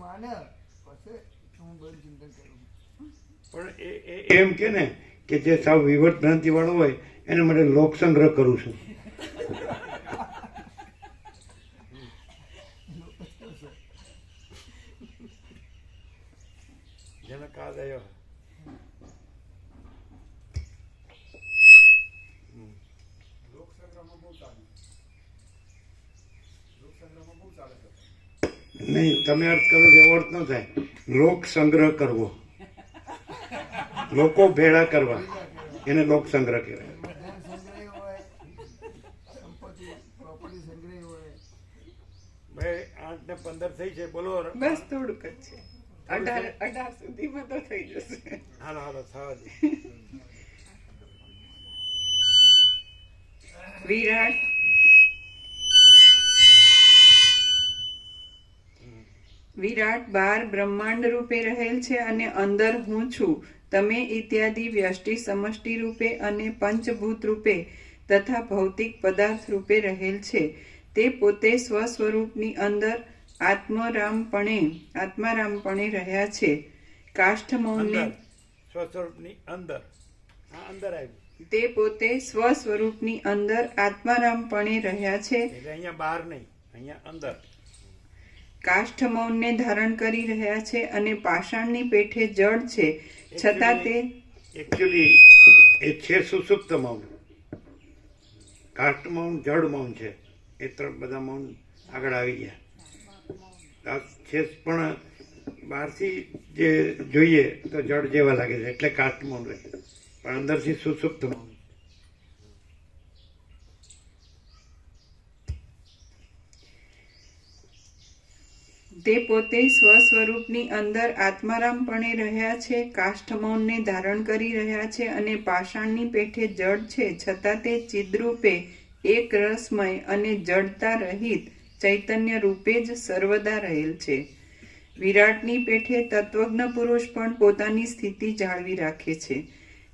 માને પછી હું બધું ચિંતન કરું. પણ એ એ- એમ કે ને કે જે સાવ વિવર્ત ભ્રાંતિ વાળો હોય એને માટે લોક સંગ્રહ કરું છું. જેને કાદ આવ્યો નહીં તમે અર્થ કરો છો એવો અર્થ ન થાય. લોક સંગ્રહ કરવો. લોકો ભેળા કરવા. એને લોક સંગ્રહ કહેવાય. ભાઈ આઠ ને પંદર થઈ છે બોલો. બસ થોડુંક જ છે? અઢાર અઢાર સુધીમાં તો થઈ જશે. હાલો હાલો થવા દે. વિરાટ વિરાટ બાર બ્રહ્માંડ રૂપે રહેલ છે અને અંદર હું છું. તમે ઇત્યાદિ વ્યષ્ટિ સમષ્ટિ રૂપે અને પંચભૂત રૂપે તથા ભૌતિક પદાર્થ રૂપે રહેલ છે. તે પોતે સ્વસ્વરૂપની અંદર આત્મરામપણે આત્મારામપણે રહ્યા છે. કાષ્ઠમૌનને અંદર. સ્વસ્વરૂપની અંદર. અંદર આવ્યું તે પોતે સ્વસ્વરૂપની અંદર આત્મારામપણે રહ્યા છે. અહીંયા બહાર નહીં અહીંયા અંદર. કાષ્ઠમૌનને ધારણ કરી રહ્યા છે અને પાષાણની પેઠે જળ છે. છતાં તે એકચ્યુઅલી એ છે સુસુપ્ત મૌન. કાષ્ઠ મૌન જડ મૌન છે. એ ત્રણ બધા મૌન આગળ આવી ગયા. છે પણ બહારથી જે જોઈએ તો જડ જેવા લાગે છે, એટલે કાષ્ઠ મૌન રહે. પણ અંદરથી સુસુપ્ત મૌન તે પોતે સ્વસ્વરૂપની અંદર આત્મારામપણે રહ્યા છે, કાષ્ઠમૌનને ધારણ કરી રહ્યા છે અને પાષાણની પેઠે જળ છે. છતાં તે ચિદ્રૂપે એક રસમય અને જડતા રહિત ચૈતન્ય રૂપે જ સર્વદા રહેલ છે. વિરાટની પેઠે તત્વજ્ઞ પુરુષ પણ પોતાની સ્થિતિ જાળવી રાખે છે.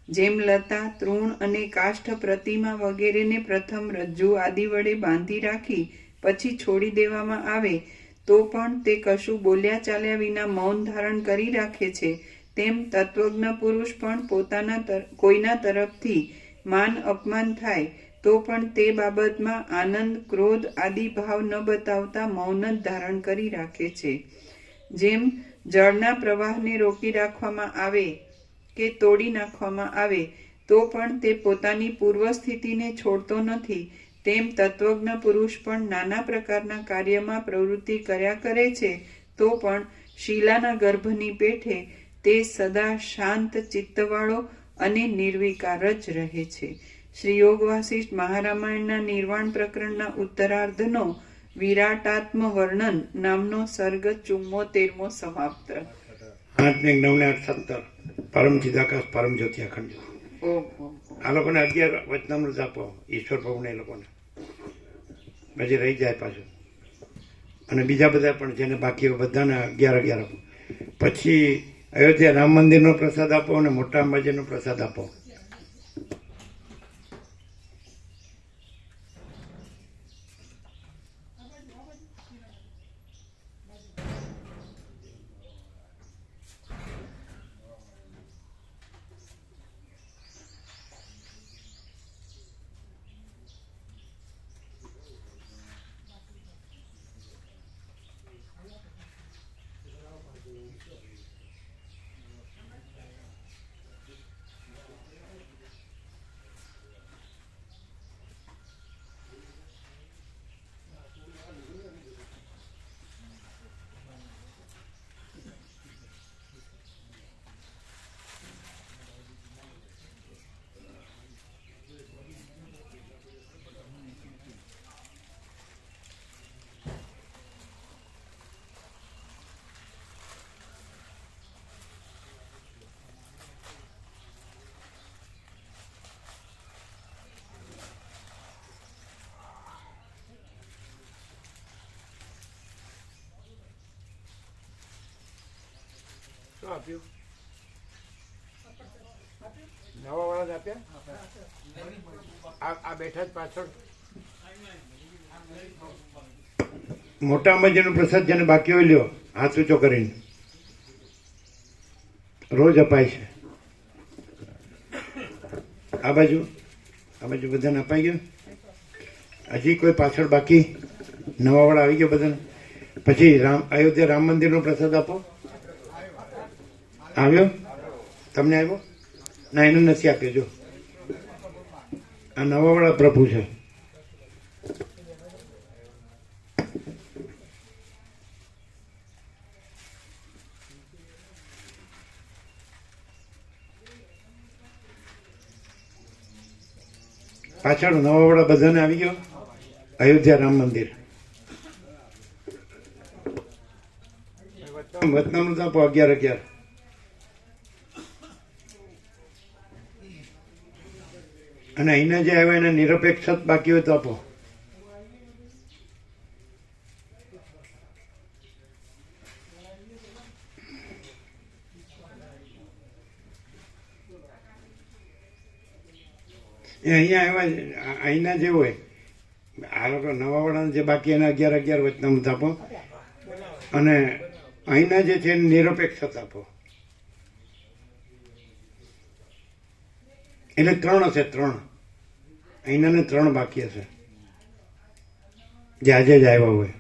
જેમ લતા, તૃણ અને કાષ્ઠ પ્રતિમા વગેરેને પ્રથમ રજ્જુ આદિ વડે બાંધી રાખી, પછી છોડી દેવામાં આવે તો પણ તે કશું બોલ્યા ચાલ્યા વિના મૌન ધારણ કરી રાખે છે. તેમ તત્વજ્ઞ પુરુષ પણ પોતાના કોઈના તરફથી માન અપમાન થાય, તો પણ તે બાબતમાં આનંદ, ક્રોધ આદિ ભાવ ન બતાવતા મૌન જ ધારણ કરી રાખે છે. જેમ જળના પ્રવાહને રોકી રાખવામાં આવે કે તોડી નાખવામાં આવે, તો પણ તે પોતાની પૂર્વ સ્થિતિને છોડતો નથી. તેમ તત્વજ્ઞ પુરુષ પણ નાના પ્રકારના કાર્યમાં પ્રવૃત્તિ કર્યા કરે છે તો પણ શીલાના ગર્ભની પેઠે તે સદા શાંત ચિત્તવાળો અને નિર્વિકાર જ રહે છે. શ્રી યોગ વાસિષ્ઠ મહારામાયણના નિર્વાણ પ્રકરણના ઉત્તરાર્ધનો વિરાટાત્મ વર્ણન નામનો સર્ગ ચુમ્મોતેરમો સમાપ્ત. આઠ ને નવ ને આઠ સત્તર પરમ ચિદાકાશ પરમ જ્યોતિ અખંડ આ લોકોને અગિયાર વચનામૃત આપો ઈશ્વર પ્રભુને એ લોકોને. પછી રહી જાય પાછું. અને બીજા બધા પણ જેને બાકી બધાને અગિયાર અગિયાર. આપો પછી અયોધ્યા રામ મંદિરનો પ્રસાદ આપો અને મોટા અંબાજીનો પ્રસાદ આપો. શું આપ્યું. નવા વાળા આપ્યા? આ બેઠા જ પાછળ. મોટા અંબાજીનો પ્રસાદ જેને બાકી હોય લ્યો, હાથ ઊંચો કરીને. રોજ અપાય છે. આ બાજુ આ બાજુ બધાને અપાઈ ગયું. હજી કોઈ પાછળ બાકી? નવાવાળા આવી ગયો બધાને. પછી રામ, અયોધ્યા રામ મંદિરનો પ્રસાદ આપો. આવ્યો? તમને આવ્યો? ના, એને નથી આપ્યો, જો. આ નવાવાળા પ્રભુ છે. પાછળ નવાવાળા બધાને આવી ગયો? અયોધ્યા રામ મંદિર. વતનાનું તો અગિયાર અગિયાર. અને અહીંના જે આવ્યા એને નિરપેક્ષ બાકી હોય તો આપો. એ અહીંયા આવ્યા. અહીંના જે હોય, આ લોકો નવાવાળાના જે બાકી એના અગિયાર અગિયાર વચનામૃત આપો. અને અહીંના જે છે એને નિરપેક્ષ આપો. એટલે ત્રણ હશે ત્રણ. અહીંના ત્રણ બાકી હશે. જે જ આવ્યા હોય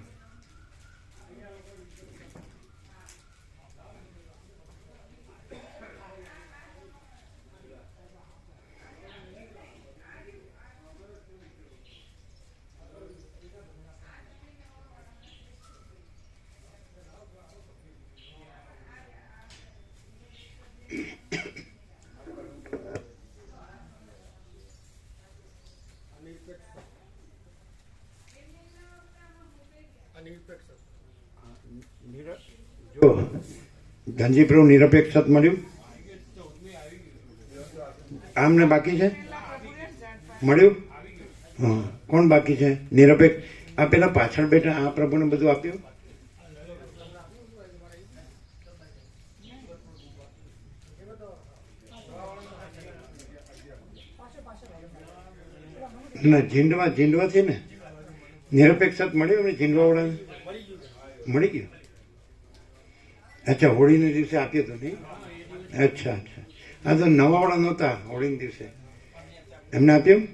જો ધનજી પ્રભુ નિરપેક્ષ મળ્યું? આમને બાકી છે? મળ્યું? હા. કોણ બાકી છે? નિરપેક્ષ. આ પેલા પાછળ બેઠા આ પ્રભુને બધું આપ્યું? ના, ઝીંડવા ઝીંડવા છે ને. નિરપેક્ષ મળ્યું ને ઝીંડવા વાળાને મળી ગયું? અચ્છા, હોળીના દિવસે આપ્યું હતું નહીં? અચ્છા અચ્છા. આ તો નવાવાળા નહોતા હોળીના દિવસે. એમને આપ્યું?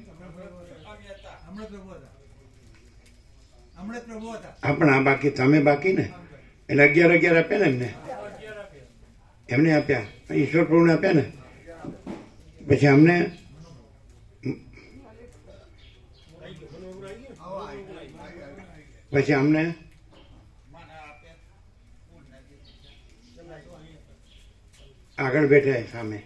હા, પણ આ બાકી તમે બાકી ને? એટલે અગિયાર અગિયાર આપ્યા ને એમને? એમને આપ્યા. ઈશ્વર પ્રભુને આપ્યા ને? પછી અમને? પછી અમને? આગળ બેઠા છે સામે.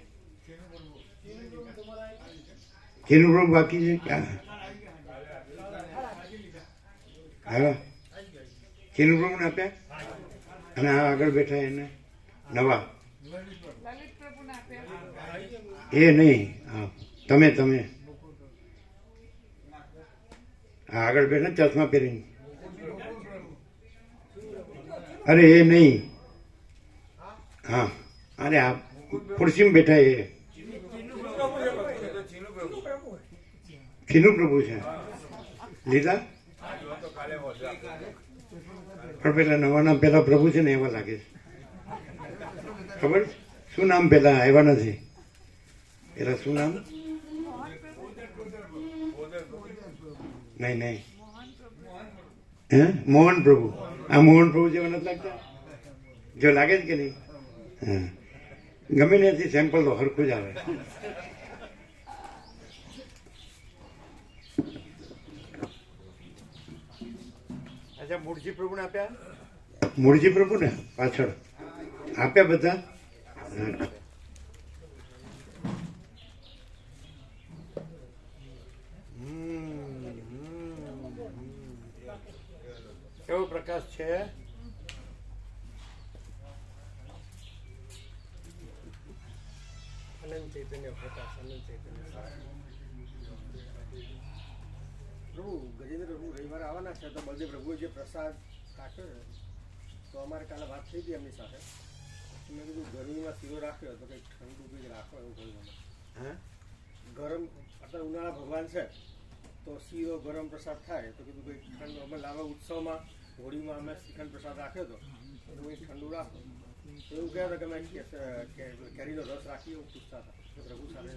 કેનું રૂમ બાકી છે? ક્યાં હા? જેનું પ્રભુને આપ્યા? અને આ આગળ બેઠા એને? નવા એ નહીં. હા. તમે તમે. હા આગળ બેઠા ચશ્મા પહેરીને અરે, એ નહીં. હા. અરે આ ખુરશીમાં બેઠા એ. ખીનું પ્રભુ છે. લીધા? પણ પેલા નવા નામ પેલા પ્રભુ છે ને એવા લાગે છે. ખબર? શું નામ પેલા આવ્યા નથી? પેલા શું નામ? નહીં નહીં. હે? મોહન પ્રભુ. આ મોહન પ્રભુ જેવા નથી લાગતા? જો લાગે છે કે નહીં? હા. ગમે ત્યાંથી સેમ્પલ તો હરખું જ આવે. અચ્છા મૂળજી પ્રભુને આપ્યા? મૂળજી પ્રભુ ને પાછળ. આપ્યા બધા. કેવો પ્રકાશ છે? અનંત ચૈતન્ય પ્રકાશ અનંત ચૈતન્ય પ્રભુ ગજેન્દ્ર પ્રભુ રવિવારે આવવાના છે તો બલદેવ પ્રભુએ જે પ્રસાદ રાખ્યો છે તો અમારે કાલે વાત થઈ હતી એમની સાથે. મેં કીધું ગરમીમાં શીરો રાખ્યો તો કંઈક ઠંડુ કંઈક રાખો એવું કહ્યું મને હે? ગરમ અત્યારે ઉનાળા ભગવાન છે તો શીરો ગરમ પ્રસાદ થાય. તો કીધું કંઈક ઠંડુ અમે લાવા ઉત્સવમાં હોળીમાં અમે શ્રીખંડ પ્રસાદ રાખ્યો હતો. તો કંઈક ઠંડુ રાખું. એવું કહેતા હતા કે મેં કેરીનો રસ રાખી એવું પૂછતા હતા પ્રભુ સાથે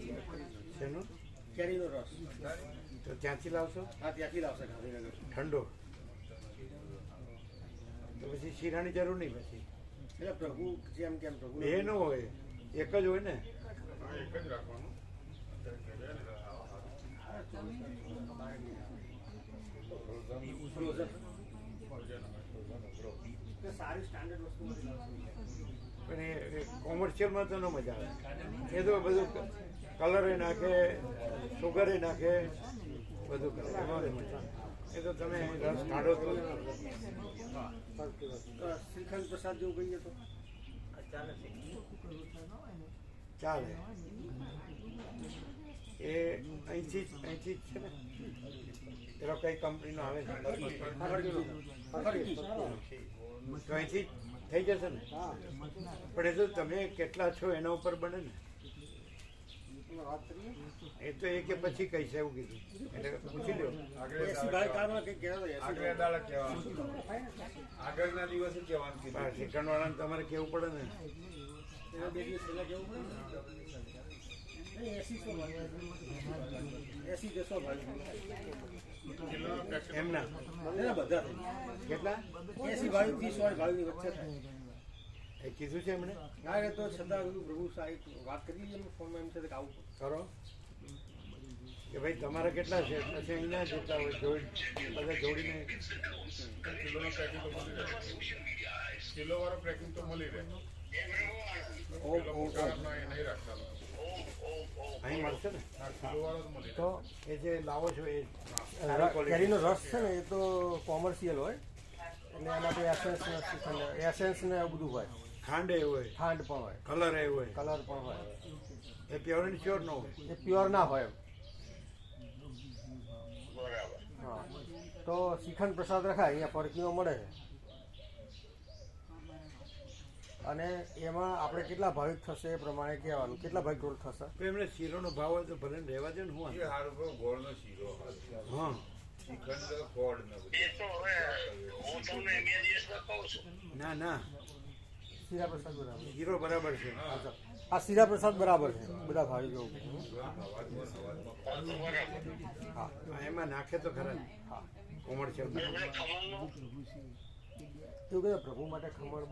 કેરીનો રસ તો ત્યાંથી લાવશો? હા ત્યાંથી લાવશે ગાંધીનગર ઠંડો. તો પછી શીરાની જરૂર નહીં પછી? એટલે પ્રભુ જેમ કેમ પ્રભુ એ ન હોય એક જ હોય ને? રાખવાનું સારી સ્ટાન્ડર્ડ વસ્તુ. પણ એ કોમર્શિયલમાં તો ન મજા આવે. એ તો બધું કલરે નાખે સુગરે નાખે બધું કરે. એ તો તમે રસ કાઢો તો. તો શ્રીખંડ પ્રસાદ જેવું કહીએ તો? ચાલે. એ અહીંથી જ અહીંથી જ છે ને? પેલો કઈ કંપનીનો આવે છે? અહીંથી જ થઈ જશે ને? પણ એ તો તમે કેટલા છો એના ઉપર બને ને. એ તો એ કે પછી કહીશ એવું કીધું. એટલે પૂછી લો. આગળના દિવસે કહેવાનું કીધું. પણ શિક્ષણવાળાને તમારે કેવું પડે ને. એસી જશો ભાઈ. એમના. બધા. કેટલા? એસી ભાઈ થી સો ભાઈની વચ્ચે થાય. એ કીધું છે એમણે? ના એ તો છતાં પ્રભુ સાહેબ વાત કરી લીધી એમ ફોનમાં એમ છે કે આવું કરો. કે ભાઈ તમારા કેટલા છે? પછી અહીંયા જેટલા હોય જોડી બધા જોડીને. કિલોનો પેકિંગ તો મળી રહે. કિલો વાળો પેકિંગ તો મળી રહે. કારમાં એ નહીં રાખતા અહીં મળશે ને તો એ જે લાવો છો એ કેરીનો રસ છે ને એ તો કોમર્શિયલ હોય. એટલે એમાં તો એસેન્સ એસેન્સ ને એવું બધું હોય. ખાંડ એ હોય. ખાંડ પણ હોય. કલર એ હોય. કલર પણ હોય. એ પ્યોર એન્ડ શ્યોર ન હોય. એ પ્યોર ના હોય હા. તો શ્રીખંડ પ્રસાદ રખાય અહીંયા ફરકીઓ મળે છે. અને એમાં આપણે કેટલા ભાવિક થશે એ પ્રમાણે કહેવાનું. કેટલા ભાવિક રોલ થશે? તો એમને શીરોનો ભાવ હોય તો ભલે રહેવા દે ને હું વાંધો? ગોળનો શીરો. હા. ને ના ના. શીરા પ્રસાદ બરાબર. શીરો બરાબર છે. આ શીરા પ્રસાદ બરાબર છે. બધા ભાવિકો હા એમાં નાખે તો ખરા. હા. કોમર્શિયલ એવું કહે પ્રભુ માટે ખમણ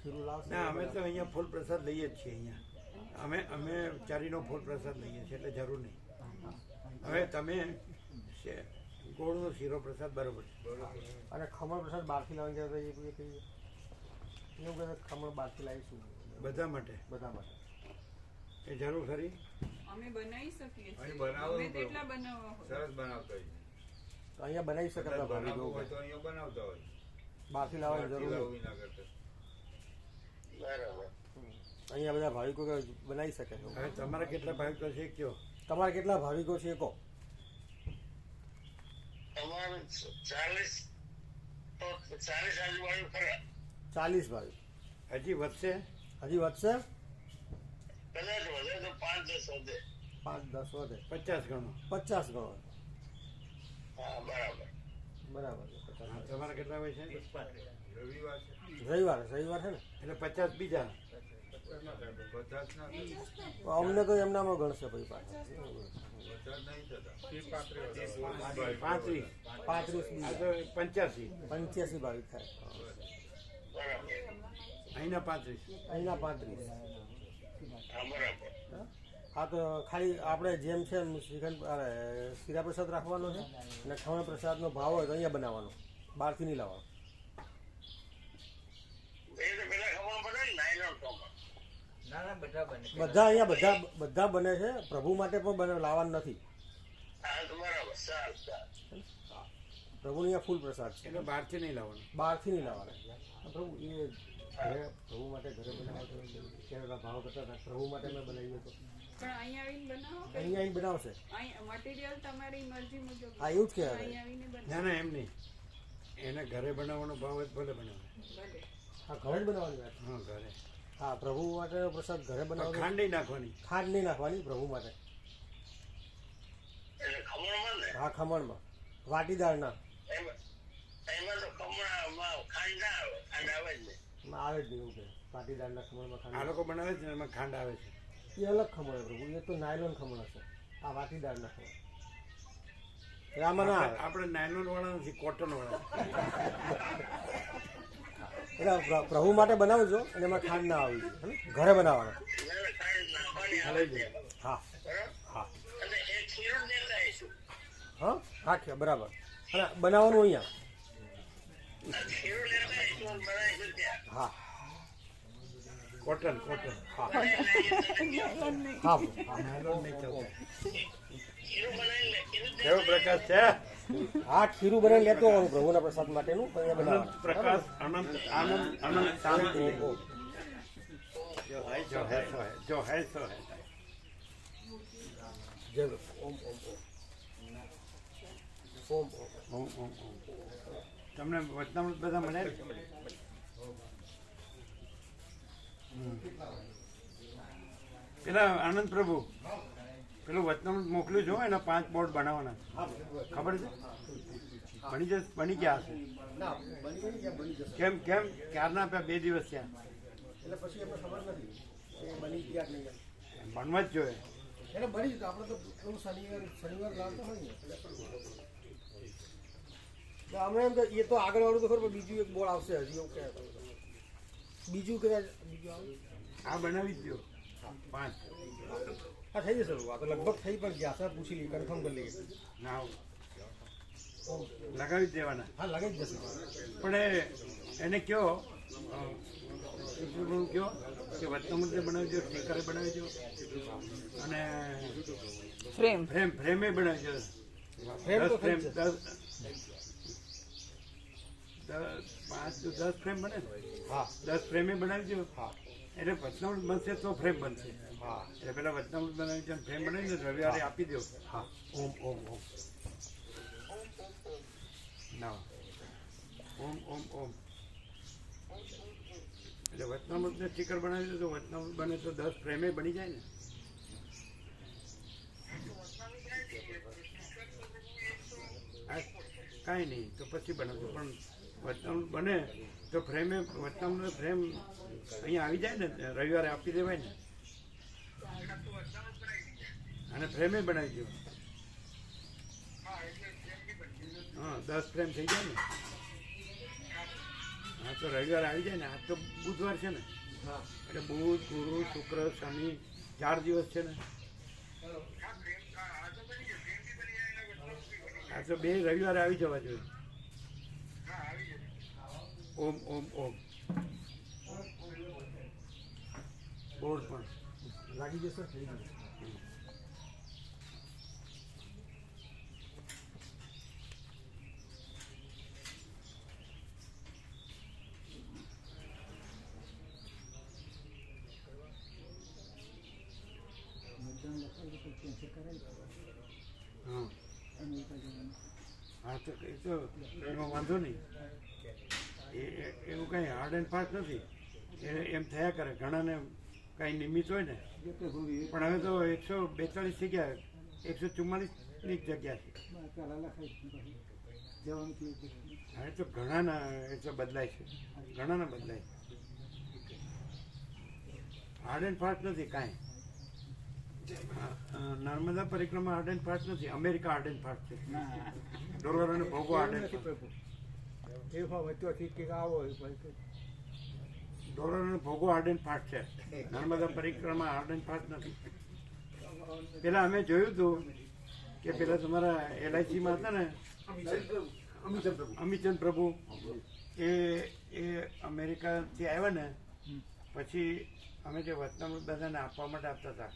ખીરું લાવશે? ના અમે તો અહીંયા ફૂલ પ્રસાદ લઈએ જ છીએ અહીંયા. અમે અમે ચારીનો ફૂલ પ્રસાદ લઈએ છીએ એટલે જરૂર નહીં. હવે તમે ગોળનો શીરો પ્રસાદ બરોબર છે. અને ખમણ પ્રસાદ બહારથી લાવવાની જરૂર એ કહીએ એવું કહે ખમણ બહારથી લાવીશું. બધા માટે? બધા માટે. એ જરૂર ખરી? અમે બનાવી શકીએ છીએ. બનાવો તેટલા બનાવવા સરસ બનાવતા હોય. તો અહીંયા બનાવી શકે બધા ભાવિકો બનાવવું હોય તો અહીંયા બનાવતા હોય. બહારથી લાવવાની જરૂર. કરતા અહીંયા બધા ભાવિકો બનાવી શકે. છે તમારા કેટલા ભાવિકો છે કયો? તમારે કેટલા ભાવિકો છે કહો ચાલીસ ભાવિક હજી વધશે? હજી વધશે? પાંચ દસ વધે. પાંચ દસ વધે. પચાસ ગણો. પચાસ ગણો. હા બરાબર. બરાબર. તમારા કેટલા હોય છે? રવિવાર રવિવાર છે ને? એટલે પચાસ બીજા. અમને તો એમનામાં ગણશે ભાઈ પાછા. પાંત્રીસ. પાંત્રીસ પંચ્યાસી. પંચ્યાસી ભાવિક થાય. અહીંના પાંત્રીસ. અહીંના પાંત્રીસ. હા તો ખાલી આપણે જેમ છે એમ શ્રીખંડ શીરા પ્રસાદ રાખવાનો છે અને ખમણ પ્રસાદનો ભાવ હોય તો અહીંયા બનાવવાનો. બહારથી નહીં લાવવાનો. બધા અહીંયા બધા બધા બને છે પ્રભુ માટે પણ બને લાવવાનું નથી. પ્રભુની અહીંયા ફૂલ પ્રસાદ છે. એટલે બહારથી નહીં લાવવાનું. બહારથી નહીં લાવવાના. પ્રભુ એ ઘરે પ્રભુ માટે ઘરે બનાવો તો ભાવ કરતા હતા પ્રભુ માટે મેં બનાવ્યો તો પણ અહીંયા આવીને બનાવો અહીંયા આવીને બનાવશે. અહીંયા તમારી મરજી મુજબ હા એવું જ બનાવો. ના ના એમ નહીં. એને ઘરે બનાવવાનો ભાવ હોય ભલે બનાવે. હા ઘરે જ બનાવવાની વાત હા ઘરે. હા પ્રભુ માટે પ્રસાદ ઘરે બનાવો ખાંડ નહીં નાખવાની. ખાંડ નહીં નાખવાની પ્રભુ માટે. એટલે ખમણમાં ને? હા ખમણમાં. વાટીદારના એમાં એમાં તો કમળામાં ખાંડ ના આવે ખાંડ જ નહીં. જ એવું કે. પાટીદારના ખમણમાં આ લોકો બનાવે છે ને એમાં ખાંડ આવે છે. એ અલગ ખમણ પ્રભુ. એ તો નાયલોન ખમણ હશે. આ વાટીદાર ના ખમણ આપણે નાયલોન વાળા નથી કોટન વાળા એટલે પ્રભુ માટે બનાવજો અને એમાં ખાંડ ના આવી ઘરે બનાવવાનો. હા. હા. હા? હા છે બરાબર. અને બનાવવાનું અહીંયા. હા. કોટન કોટન હા હા નાયલોન નહીં કેવો પ્રકાશ છે? આ ખીરું બનાવી લેતો આવું પ્રભુના પ્રસાદ માટેનું અનંત પ્રકાશ આનંદ આનંદ આનંદ શાંતિ જો હૈ જો હૈ સો હૈ જો હૈ સો હૈ. જય ઓમ ઓમ ઓમ. ઓમ ઓમ ઓમ. ઓમ તમને વચનામૃત બધા મળે પેલા આનંદ પ્રભુ. પેલું વચનામૃત મોકલ્યું છો એના પાંચ બોર્ડ બનાવવાના ખબર છે? બની જશે બની ગયા હશે. કેમ કેમ? ક્યારના આપ્યા બે દિવસ થયા? એટલે પછી એમને ખબર નથી બની ગયા નહીં. બનવા જ જોઈએ. એટલે બની જશે આપણે તો શનિવાર શનિવાર લાવતો હોય ને. અમે એમ તો એ તો આગળ વાળું તો ખબર બીજું એક બોર્ડ આવશે હજી એવું હતો. બીજું કદાચ બીજું આ બનાવી જ દો. પાંચ. હા થઈ જશે આ તો લગભગ થઈ પણ ગયા સર પૂછી લઈએ કન્ફર્મ કરી લઈએ. ના. લગાવી જ દેવાના. હા લગાવી જશે પણ એ એને કયો કયો કે વચનામૃતે બનાવી દો સ્ટીકરે બનાવી દો. અને ફ્રેમ ફ્રેમ ફ્રેમે બનાવી દો. ફ્રેમ તો ફ્રેમ પાંચ તો દસ ફ્રેમ બને ને? હા. દસ ફ્રેમે બનાવી દો હા. એટલે વચનામૃત બનશે તો ફ્રેમ બનશે. હા. એટલે પેલા વચનામૃત બનાવી દો ફ્રેમ બનાવીને રવિવારે આપી દો હા. ઓમ ઓમ ઓમ. ના. ઓમ ઓમ ઓમ. એટલે વચનામૃતને સ્ટીકર બનાવી દો તો વચનામૃત બને તો દસ ફ્રેમે બની જાય ને. આ કાંઈ નહીં તો પછી બનાવજો. પણ વચનામૃત બને તો ફ્રેમે વચનામૃત ફ્રેમ અહીંયા આવી જાય ને રવિવારે આપી દેવાય ને. અને ફ્રેમે બનાવી દો. હા દસ ફ્રેમ થઈ જાય ને. હા તો રવિવાર આવી જાય ને. આજ તો બુધવાર છે ને. હા એટલે બુધ ગુરુ શુક્ર શનિ ચાર દિવસ છે ને. આ તો બે રવિવારે આવી જવા જોઈએ. ઓમ ઓમ ઓમ. બોર્ડ પણ લાગી જશે થઈ જશે. હા. હા તો એ તો એમાં વાંધો નહીં. એવું કંઈ હાર્ડ એન્ડ ફાસ્ટ નથી. એ એમ થયા કરે. ઘણાને કાંઈ નિમિત્ત હોય ને. પણ હવે તો એકસો બેતાલીસ થઈ ગયા. એકસો ચુમ્માલીસની જગ્યા છે. હવે તો ઘણાના એ તો બદલાય છે. ઘણાના બદલાય હાર્ડ એન્ડ ફાસ્ટ નથી કાંઈ. નર્મદા પરિક્રમા હાર્ડ એન્ડ ફાસ્ટ નથી. અમેરિકા હાર્ડ એન્ડ ફાસ્ટ છે. ડોલર અને ભોગો હાર્ડ એન્ડ ફાસ્ટ એ વચ્ચેથી કે આવો ડોલરનો ભોગો હાર્ડ એન્ડ ફાસ્ટ છે. નર્મદા પરિક્રમા હાર્ડ એન્ડ ફાસ્ટ નથી. પેલા અમે જોયું હતું કે પેલા તમારા એલઆઈસીમાં હતા ને અમિતચંદ પ્રભુ. એ એ અમેરિકાથી આવ્યા ને પછી અમે જે વતનામૃત બધાને આપવા માટે આપતા હતા.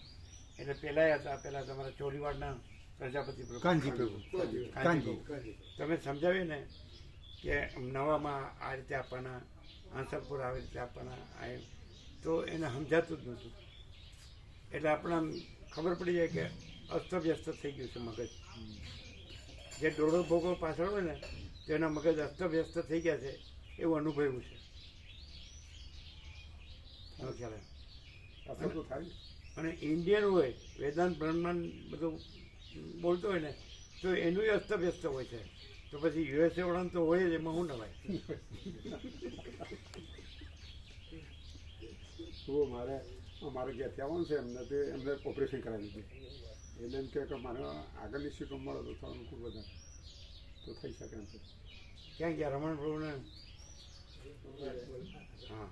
એટલે પેલા હતા પેલા તમારા ચોરીવાડના પ્રજાપતિ પ્રભુ. કાનજી પ્રભુ. કાનજી તમે સમજાવી ને કે નવામાં આ રીતે આપવાના આંસરપુર આવી રીતે આપવાના તો એને સમજાતું જ નહોતું. એટલે આપણે ખબર પડી જાય કે અસ્તવ્યસ્ત થઈ ગયું છે મગજ. જે દોડો ભોગો પાછળ હોય ને તો એના મગજ અસ્તવ્યસ્ત થઈ ગયા છે એવું અનુભવ્યું છે. ખ્યાલ થાય અને ઇન્ડિયન હોય વેદાંત બ્રહ્માંડ બધું બોલતો હોય ને તો એનું અસ્તવ્યસ્ત હોય છે. તો પછી યુએસએ વળાન તો હોય જ એમાં હું નવાય? તો મારે અમારે ઘેરથી આવવાનું છે એમને તે એમને ઓપરેશન કરાવી દીધું. એટલે એમ કે મારે આગળની સીટો મળે તો થવાનું અનુકૂળ વધારે. તો થઈ શકે એમ છે. ક્યાં ગયા? રમણ પ્રભુને હા.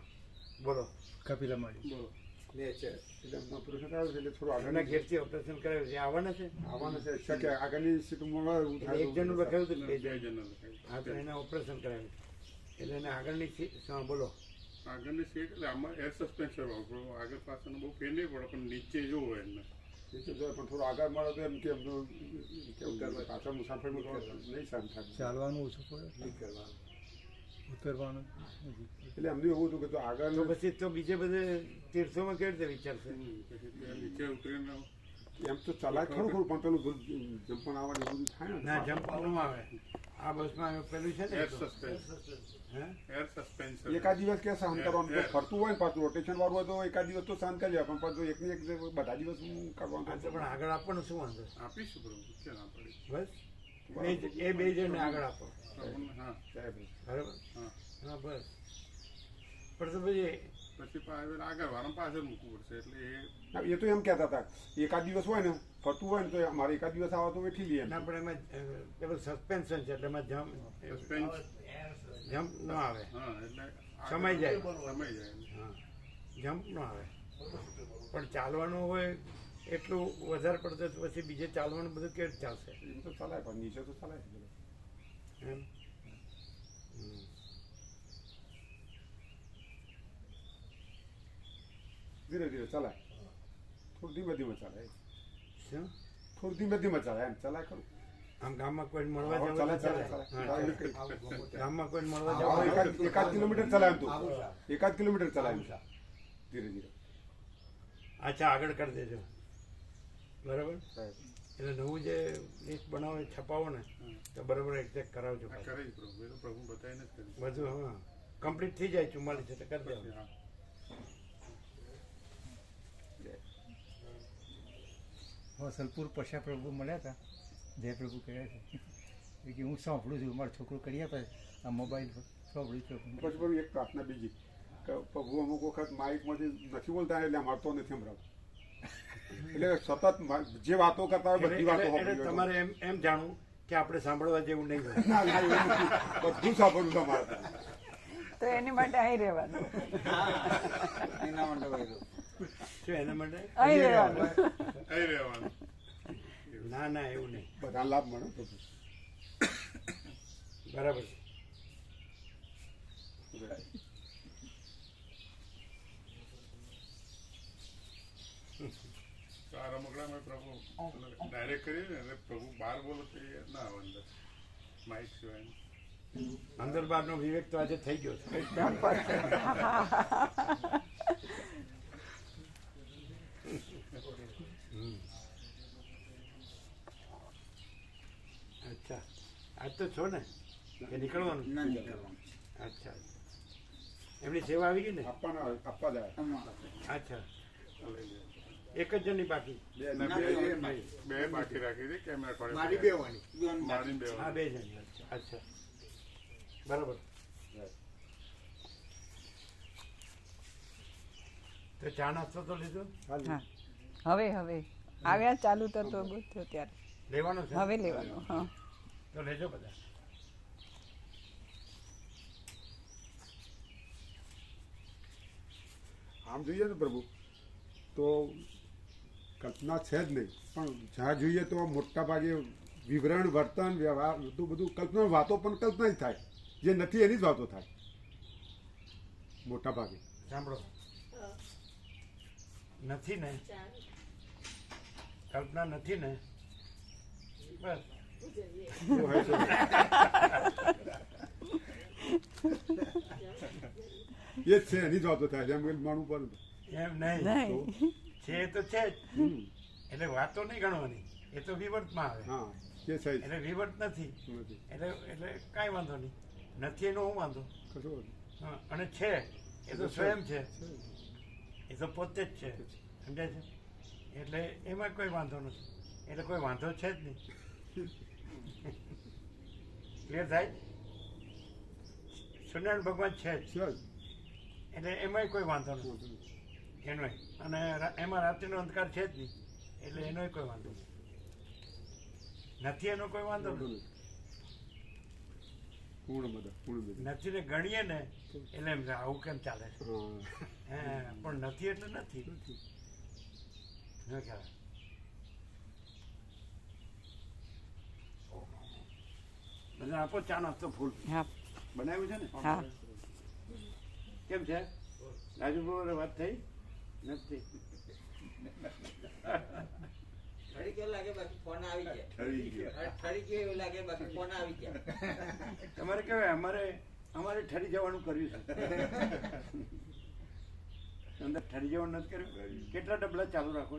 બોલો. કપિલા માળી બોલો. ને છે. એટલે ઓપરેશન કરાવ્યું છે એટલે થોડું આગળના ઘેરથી ઓપરેશન કરાવ્યું છે આવવાના છે? આવવાના છે. શકે આગળની સીટ મળે એક જણનું લખાયું હતું બે બે જણ. જણનું હા તો એને ઓપરેશન કરાવ્યું એટલે એને આગળની સી- હા બોલો. આગળની સીટ એટલે આમાં એર સસ્પેન્શન વાપરો આગળ પાછળનો બહુ ફેર નહીં પડે પણ નીચે જોવો એમને નીચે પણ થોડું આગળ મળે તો એમ કે એમનું પાછળ મુસાફરીમાં થોડું નહીં સારું થાય. ચાલવાનું ઓછું પડે. નહીં કરવાનું ઉતરવાનું. એટલે એમનું એવું હતું કે તો આગળ તો પછી તો બીજે બધે તીર્થોમાં કેવી રીતે વિચારશે? નીચે ઉતરીને એમ તો ચલાય ખરું ખરું પણ પેલું જમ્પણ આવવાનું બધું થાય ને ના જમ્પ આવે. આ બસમાં પેલું છે ને? એર એ તો. સસ્પેન્શન હે? એર સસ્પેન્શન એકાદ દિવસ કે સહન કરવાનું? ફરતું હોય ને પાછું રોટેશન વાળું હોય તો એકાદ દિવસ તો સહન કરી જાય પણ પાછું એકની એક બધા દિવસ હું કરવાનું પણ આગળ આપવાનું શું વાંધો? આપીશું બરોબર બસ? એ બે જણને આગળ આપો. હા. સાહેબ બરાબર? હા. હા બસ. પણ તો પછી પછી આગળ વાળા પાછળ મૂકવું પડશે એટલે એ તો એમ કહેતા હતા એકાદ દિવસ હોય ને ફરતું હોય ને તો મારે એકાદ દિવસ આવે તો વેઠી લઈએ. ના પણ એમાં સસ્પેન્શન છે એટલે એમાં જમ્પ સસ્પેન્સ જમ્પ ન આવે. હા એટલે સમય જાય. સમય જાય. હા. જમ્પ ન આવે. પણ ચાલવાનું હોય એટલું વધારે પડતું તો પછી બીજે ચાલવાનું બધું કેવી ચાલશે. એમ તો ચલાય પણ નીચે તો ચલાય એમ. ધીરે ધીરે ચલાય થોડું ધીમે ધીમે ચલાય શું? થોડું ધીમે ધીમે ચલાય એમ ચલાય ખરું. આમ ગામમાં કોઈ મળવા જવું ચાલે, ચાલે ચાલે, ચાલે. ચાલે. ગામમાં કોઈ મળવા હા, એકાદ કિલોમીટર ચલાય એમ તો. એકાદ કિલોમીટર ચલાય ધીરે ધીરે. અચ્છા આગળ કરી દેજો. બરાબર? સાહેબ. એટલે નવું જે લિસ્ટ બનાવો એ છપાવો ને તો બરાબર એક્ઝેક્ટ કરાવજો બધું હા. કમ્પ્લીટ થઈ જાય ચુમ્માલીસ એટલે કરી દેવાનું. હા વસલપુર પશા પ્રભુ મળ્યા હતા. જય પ્રભુ કહે છે. બીજી કે હું સાંભળું છું મારો છોકરો કરી આપે આ મોબાઈલ પર. સાંભળ્યું છે. પછી પછી એક પ્રાર્થના બીજી. કે પ્રભુ અમુક વખત માઇકમાંથી નથી બોલતા એટલે અમારતો નથી સંભળાવતો એટલે સતત જે વાતો કરતા હોય બધી વાતો. તમારે એમ એમ જાણવું કે આપણે સાંભળવા જેવું નહીં હોય. ના, ના, એવું નથી. બધું સાંભળવું તમારે. તો એની માટે અહીં રહેવાનું. શું એના માટે? અહીં રહેવાનું. અહીં રહેવાનું. ના ના એવું નહીં. બધા લાભ મળે તો બરાબર છે. તો આ રમકડામાં પ્રભુ ડાયરેક્ટ કરીએ ને એટલે પ્રભુ બહાર બોલો તો એ ના આવે અંદર. માઇક સિવાય. અંદર બહારનો વિવેક તો આજે થઈ ગયો છે. અચ્છા. આજ તો છો ને? કે નીકળવાનું? અચ્છા. એમની સેવા આવી ગઈ ને? આપવાના આપવા જાય અચ્છા. એક જ જણની બાકી. બે બે બાકી. રાખી દે મારી બે અઠવાડિયે મારી બે હા બે જણની અચ્છા. અચ્છા. બરાબર. તો ચા નાસ્તો તો લીધો? હા. હવે હવે. આવ્યા ચાલુ થતો થયો ત્યારે. લેવાનો છે? હવે લેવાનો હા. તો લેજો બધા. આમ જોઈએ ને પ્રભુ તો કલ્પના છે જ નહીં. પણ જ્યાં જોઈએ તો મોટા ભાગે વિવરણ વર્તન વ્યવહાર બધું બધું કલ્પના વાતો પણ કલ્પના જ થાય. જે નથી એની જ વાતો થાય. મોટા ભાગે સાંભળો. નથી ને? કલ્પના નથી ને? બસ? એ જ છે એની જ વાતો થાય જેમ કે માણું પડે એમ નહીં. નહીં. છે એ તો છે જ. એટલે વાતો નહીં ગણવાની. એ તો વિવર્તમાં આવે. હા એટલે વિવર્ત નથી. એટલે એટલે કાંઈ વાંધો નહીં. નથી એનો હું વાંધો? કશો હા, અને છે. એ તો સ્વયં છે. એ તો પોતે જ છે. સમજાય છે? એટલે એમાં કોઈ વાંધો નથી. એટલે કોઈ વાંધો છે જ નહીં. ક્લિયર થાય? સૂર્યનારાયણ ભગવાન છે જ. એટલે એમાંય કોઈ વાંધો નથી. નહીં. એનોય. અને એમાં રાત્રિનો અંધકાર છે જ નહીં. એટલે એનોય કોઈ વાંધો નથી એનો કોઈ વાંધો નથી ને ગણીએ ને એટલે એમ આવું કેમ ચાલે છે? હે. પણ નથી એટલે નથી. ન ખ્યાલ બધા આપો ચા નાસ્તો ફૂલ. બનાવ્યું છે ને? કેમ છે? રાજુ વાત થઈ? નથી. ઠરી ગયો લાગે બાકી ફોન આવી ગયા? ઠરી ગયો. એવું લાગે બાકી ફોન આવી ગયા. તમારે કેવાય અમારે અમારે ઠરી જવાનું કર્યું છે. અંદર ઠરી જવાનું નથી કર્યું? કેટલા ડબલા ચાલુ રાખો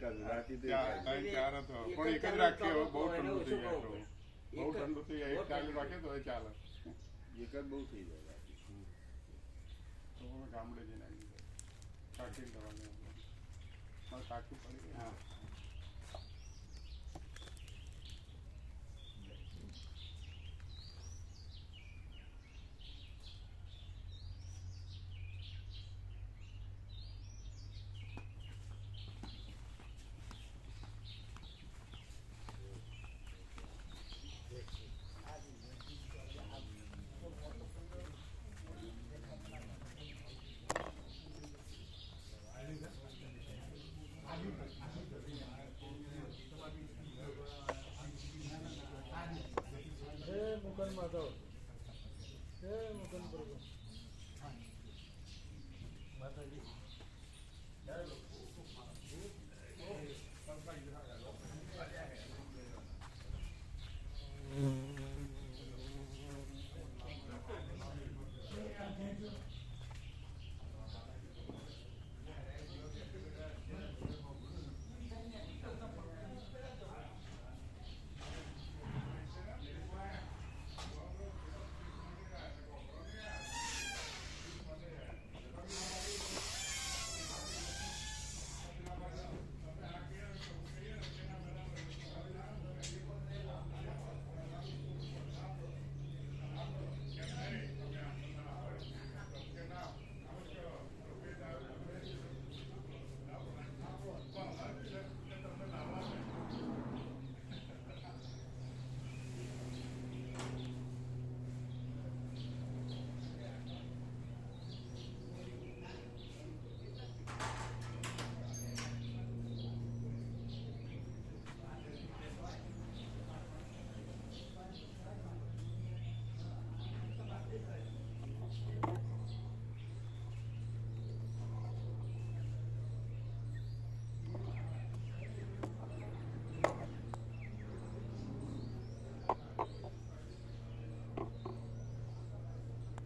ચાર હતો. પણ એક જ હવે બહુ ઠંડુ થઈ જાય. બહુ ઠંડુ થઈ જાય ચાલુ રાખીએ તો ચાલે. તો હવે ગામડે જઈને કાકી દવાની કાકી પડી હા.